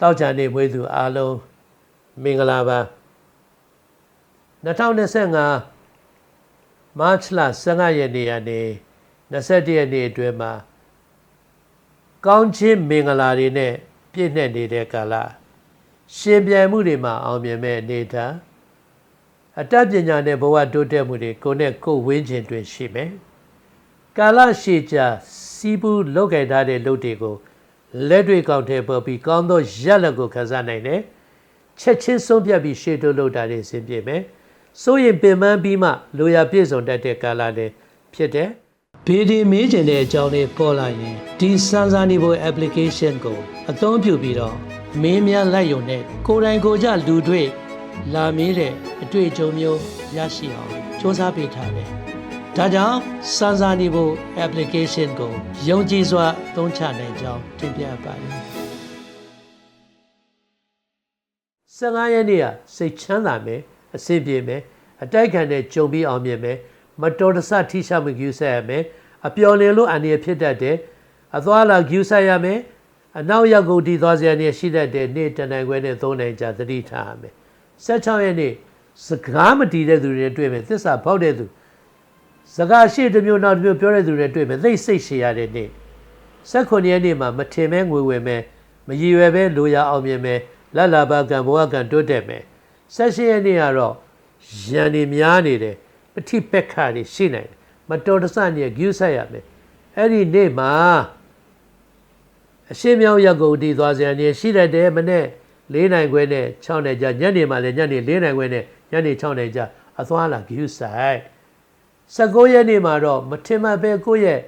တောက်ချာနေမွေးသူအားလုံးမင်္ဂလာပါ2025မတ်လ15ရက်နေ့ကနေ21ရက်နေ့အတွင်းမှာကောင်းချင်းမင်္ဂလာတွေနဲ့ပြည့်နှက်နေတဲ့ကာလရှင်ပြိုင်မှုတွေမှာအောင်မြင်မဲ့အနေထားအတတ်ပညာနဲ့ဘဝတိုးတက်မှုတွေကိုယ်နဲ့ကိုယ်ဝင်းကျင်တွင်ရှိမယ်ကာလရှည်ကြာစီးပူးလောက်ကြထားတဲ့လုပ်တွေကို လက်တွေကောက်ထဲပေါ်ပြီးကောင်းသောရက်လက်ကိုခန်းစားနိုင်တယ်ချက်ချင်းဆုံးဖြတ်ပြီးရှေ့တိုးလုပ်တာတွေဆင်ပြေမယ်စိုးရင်ပင်ပန်းပြီးမှလိုရာပြည့်စုံတတ်တဲ့ကာလလည်းဖြစ်တယ်ဘေဒီမေးကျင်တဲ့အကြောင်းလေးပေါ်လာရင်ဒီစမ်းစာနေဖို့ application ကိုအသုံးပြုပြီးတော့မင်းများလိုက်ရုံနဲ့ကိုယ်တိုင်ကိုယ်ကြလူတွေ့လာမေးတဲ့အတွေ့အကြုံမျိုးရရှိအောင်စူးစမ်းပေးထားတယ်။ ဒါကြောင့်စမ်းစာနေဖို့ application ကိုယုံကြည်စွာသုံးချနိုင်ကြောင်းတင်ပြပါတယ်။15ရက်နေ့ကစိတ်ချမ်းသာမယ်အဆင်ပြေမယ်အတိုက်ခံတဲ့ကြုံပြီးအောင်မြင်မယ်မတော်တဆထိရှမှုယူဆက်ရမယ်အပျော်လင်လို့အန္တရာယ်ဖြစ်တတ်တယ်အသွားလာယူဆက်ရမယ်အနောက်ရောက်ကိုဒီသွားစရာနေရှိတတ်တဲ့နေ့တနိုင်ခွဲနဲ့သုံးနိုင်ကြသတိထားရမယ်16ရက်နေ့စကားမတီးတဲ့သူတွေတွေ့မယ်သစ္စာဖောက်တဲ့သူ စကားရှိတစ်မျိုးနောက်တစ်မျိုးပြောတဲ့သူတွေတွေ့မယ်သိစိတ်ရှည်ရတဲ့နေ့16ရက်နေ့မှာမထင်မဲငွေဝယ်မဲမရည်ရွယ်ပဲလိုရာအောင်မြင်မဲလတ်လာပါကံဘဝကံတိုးတက်မယ်16ရက်နေ့ကတော့ရန်နေများနေတယ်ပဋိပက္ခတွေရှိနိုင်တယ်မတော်တဆနေဂရုစိုက်ရမယ်အဲ့ဒီနေ့မှာအရှင်းမြောင်းရက်ကိုတည်သွားစရာနေရှိတတ်တယ်မနဲ့၄နိုင်ခွဲနဲ့6နိုင်ကြညနေမှလည်းညနေ၄နိုင်ခွဲနဲ့ညနေ6နိုင်ကြအသွားလာဂရုစိုက် 19ရက်နေ့မှာတော့မထင်မှတ်ပဲကိုယ့်ရဲ့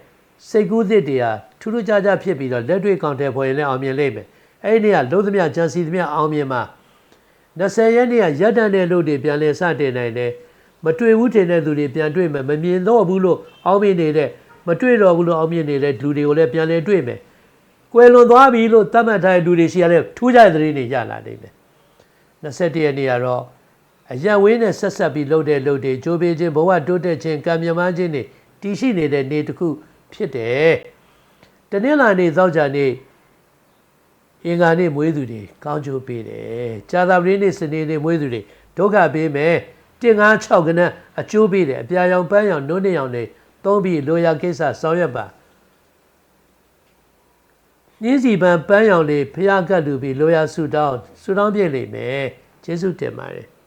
စိတ်ကူးသစ်တွေဟာထူးထူးခြားခြားဖြစ်ပြီးတော့လက်တွေ့ကောင်တယ်ဖွယ်ရင်လည်းအောင်မြင်လိမ့်မယ်အဲ့ဒီနေ့ကလုံးသမျှဂျန်စီသမျှအောင်မြင်မှာ20ရက်နေ့ကရက်တန်တဲ့လူတွေပြန်လည်စတင်နိုင်တယ်မတွေ့ဘူးထင်တဲ့သူတွေပြန်တွေ့မယ်မမြင်တော့ဘူးလို့အောင်းမြင်နေတဲ့မတွေ့တော့ဘူးလို့အောင်းမြင်နေတဲ့လူတွေကိုလည်းပြန်လည်တွေ့မယ်ကွယ်လွန်သွားပြီလို့သတ်မှတ်ထားတဲ့လူတွေရှိရတဲ့ထူးခြားတဲ့သတင်းတွေရလာနေတယ်21ရက်နေ့ကတော့ အရန်ဝင်းနဲ့ဆက်ဆက်ပြီးလှုပ်တဲ့လှုပ်တွေကြိုးပေးခြင်းဘဝတိုးတက်ခြင်းကံမြမခြင်းတွေတည်ရှိနေတဲ့နေ့တစ်ခုဖြစ်တယ်တနင်္လာနေ့သောကြာနေ့အင်္ဂါနေ့မွေးသူတွေကောင်းကျိုးပေးတယ်ကြာသပတေးနေ့စနေနေ့မွေးသူတွေဒုက္ခပေးမယ်တင်ငါ6ကနက်အကျိုးပေးတယ်အပြာရောင်ပန်းရောင်နိုးနေရောင်တွေသုံးပြီးလိုရာကိစ္စဆောင်ရွက်ပါနည်းစီပန်းပန်းရောင်လေးဖျားကတ်လူပြီးလိုရာဆူတောင်းဆူတောင်းပြည့်လိမ့်မယ်ကျေးဇူးတင်ပါတယ်